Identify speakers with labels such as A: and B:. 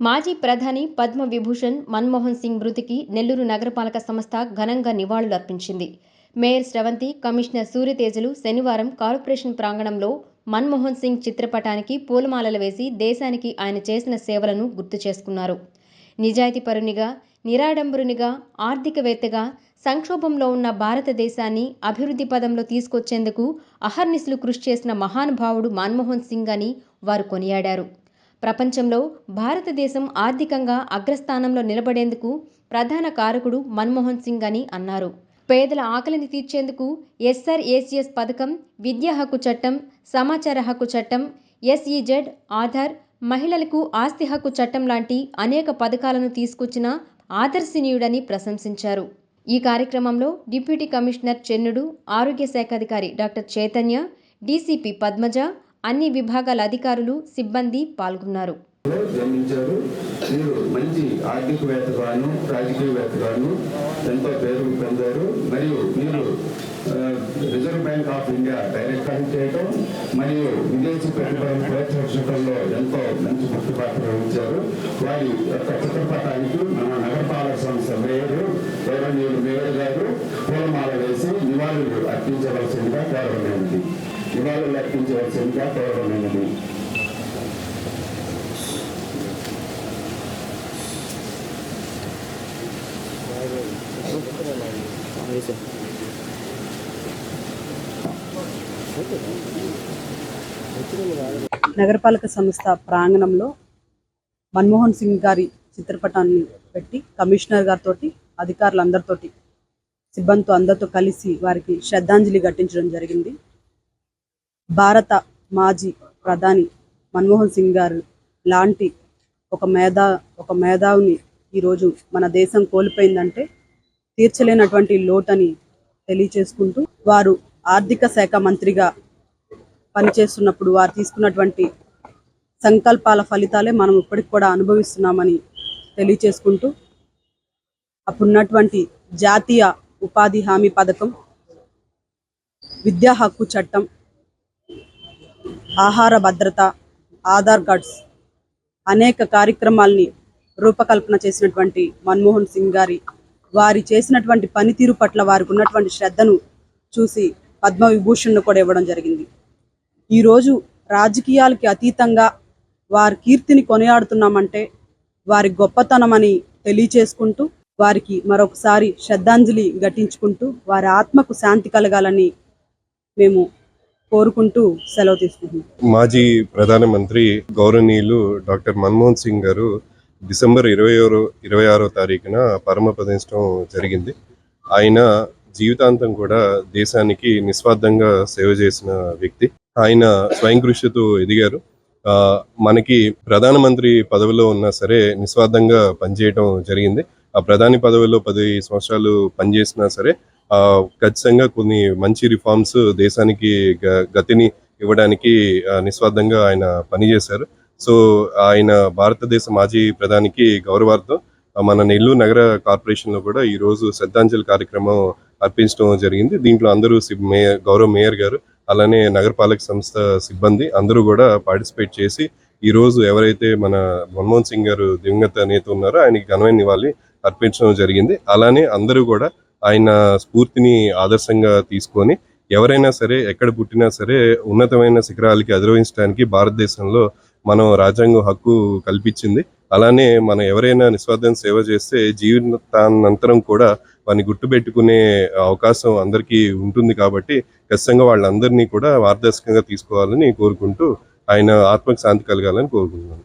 A: మాజీ ప్రధాని పద్మ విభూషణ్ మన్మోహన్ సింగ్ మృతికి నెల్లూరు నగరపాలక సంస్థ ఘనంగా నివాళులర్పించింది. మేయర్ స్రవంతి కమిషనర్ సూర్యతేజలు శనివారం కార్పొరేషన్ ప్రాంగణంలో మన్మోహన్ సింగ్ చిత్రపటానికి పూలమాలలు వేసి దేశానికి ఆయన చేసిన సేవలను గుర్తు చేసుకున్నారు. నిజాయితీపరునిగా నిరాడంబరునిగా ఆర్థికవేత్తగా సంక్షోభంలో ఉన్న భారతదేశాన్ని అభివృద్ధి పదంలో తీసుకొచ్చేందుకు అహర్నిశలు కృషి చేసిన మహానుభావుడు మన్మోహన్ సింగ్ అని వారు కొనియాడారు. ప్రపంచంలో భారతదేశం ఆర్థికంగా అగ్రస్థానంలో నిలబడేందుకు ప్రధాన కారకుడు మన్మోహన్ సింగ్ అని అన్నారు. పేదల ఆకలిని తీర్చేందుకు ఎస్ఆర్ఏసిఎస్ పథకం విద్యా హక్కు చట్టం సమాచార హక్కు చట్టం ఎస్ఈజెడ్ ఆధార్ మహిళలకు ఆస్తి హక్కు చట్టం లాంటి అనేక పథకాలను తీసుకొచ్చిన ఆదర్శనీయుడని ప్రశంసించారు. ఈ కార్యక్రమంలో డిప్యూటీ కమిషనర్ చెన్నుడు ఆరోగ్య శాఖాధికారి డాక్టర్ చైతన్య డీసీపీ పద్మజ అన్ని విభాగాల అధికారులు సిబ్బంది పాల్గొన్నారు.
B: జన్మించారు. మీరు మంచి ఆర్థికవేత్తగాను రాజకీయవేత్తగాను ఎంతో పేరు పొందారు. మరియు మీరు Reserve Bank of India director చేయడం మరియు విదేశీ పెట్టుబడులు ప్రోత్సహించడంలో ఎంతో మంచి గుర్తుపాటు వహించారు వారి యొక్క చిత్రపట మన నగరపాలక సంస్థ మేయర్ గౌరవనీయులు మేయర్ గారు పూలమాల వేసి నివాళులు అర్పించవలసిందిగా కోరమైనది నివాళులు అర్పించవలసిందిగా కోరమైనది
C: నగరపాలక సంస్థ ప్రాంగణంలో మన్మోహన్ సింగ్ గారి చిత్రపటాన్ని పెట్టి కమిషనర్ గారితో అధికారులందరితోటి సిబ్బందితో అందరితో కలిసి వారికి శ్రద్ధాంజలి ఘటించడం జరిగింది. భారత మాజీ ప్రధాని మన్మోహన్ సింగ్ గారు లాంటి ఒక మేధా ఒక మేధావిని ఈరోజు మన దేశం కోల్పోయిందంటే తీర్చలేనటువంటి లోటని తెలియచేసుకుంటూ వారు ఆర్థిక శాఖ మంత్రిగా పనిచేస్తున్నప్పుడు వారు తీసుకున్నటువంటి సంకల్పాల ఫలితాలే మనం ఇప్పటికి కూడా అనుభవిస్తున్నామని తెలియచేసుకుంటూ అప్పుడున్నటువంటి జాతీయ ఉపాధి హామీ పథకం విద్యా హక్కు చట్టం ఆహార భద్రత ఆధార్ కార్డ్స్ అనేక కార్యక్రమాల్ని రూపకల్పన చేసినటువంటి మన్మోహన్ సింగ్ గారి వారి చేసినటువంటి పనితీరు పట్ల వారికి ఉన్నటువంటి శ్రద్ధను చూసి పద్మవిభూషణ్ను కూడా ఇవ్వడం జరిగింది. ఈరోజు రాజకీయాలకి అతీతంగా వారి కీర్తిని కొనియాడుతున్నామంటే వారి గొప్పతనమని తెలియచేసుకుంటూ వారికి మరొకసారి శ్రద్ధాంజలి ఘటించుకుంటూ వారి ఆత్మకు శాంతి కలగాలని మేము కోరుకుంటూ సెలవు తీసుకుంటున్నాను
D: మాజీ ప్రధానమంత్రి గౌరవనీయులు డాక్టర్ మన్మోహన్ సింగ్ గారు డిసెంబర్ ఇరవై ఆరో ఇరవై ఆరో తారీఖున పరమపదించడం జరిగింది. ఆయన జీవితాంతం కూడా దేశానికి నిస్వార్థంగా సేవ చేసిన వ్యక్తి. ఆయన స్వయం కృషితో ఎదిగారు. ఆ, మనకి ప్రధానమంత్రి పదవిలో ఉన్నా సరే నిస్వార్థంగా పనిచేయటం జరిగింది. ఆ ప్రధాని పదవిలో పది సంవత్సరాలు పనిచేసినా సరే ఖచ్చితంగా కొన్ని మంచి రిఫార్మ్స్ దేశానికి గ- గతిని ఇవ్వడానికి నిస్వార్థంగా ఆయన పనిచేశారు. సో ఆయన భారతదేశ మాజీ ప్రధానికి గౌరవార్థం మన నెల్లూరు నగర కార్పొరేషన్లో కూడా ఈ రోజు శ్రద్ధాంజలి కార్యక్రమం అర్పించడం జరిగింది. దీంట్లో అందరూ సిబ్- మేయర్ గౌరవ మేయర్ గారు అలానే నగరపాలక సంస్థ సిబ్బంది అందరూ కూడా పార్టిసిపేట్ చేసి ఈ రోజు ఎవరైతే మన మన్మోహన్ సింగ్ గారు దివంగత నేత ఉన్నారో ఆయనకి ఘనమైన నివాళి అర్పించడం జరిగింది. అలానే అందరూ కూడా ఆయన స్ఫూర్తిని ఆదర్శంగా తీసుకొని ఎవరైనా సరే ఎక్కడ పుట్టినా సరే ఉన్నతమైన శిఖరాలకి అధిరోహించడానికి భారతదేశంలో మనం రాజ్యాంగం హక్కు కల్పించింది. అలానే మనం ఎవరైనా నిస్వార్థం సేవ చేస్తే జీవితానంతరం కూడా వారిని గుర్తుపెట్టుకునే అవకాశం అందరికీ ఉంటుంది కాబట్టి ఖచ్చితంగా వాళ్ళందరినీ కూడా మార్గదర్శకంగా తీసుకోవాలని కోరుకుంటూ ఆయన ఆత్మకు శాంతి కలగాలని కోరుకుంటున్నాను.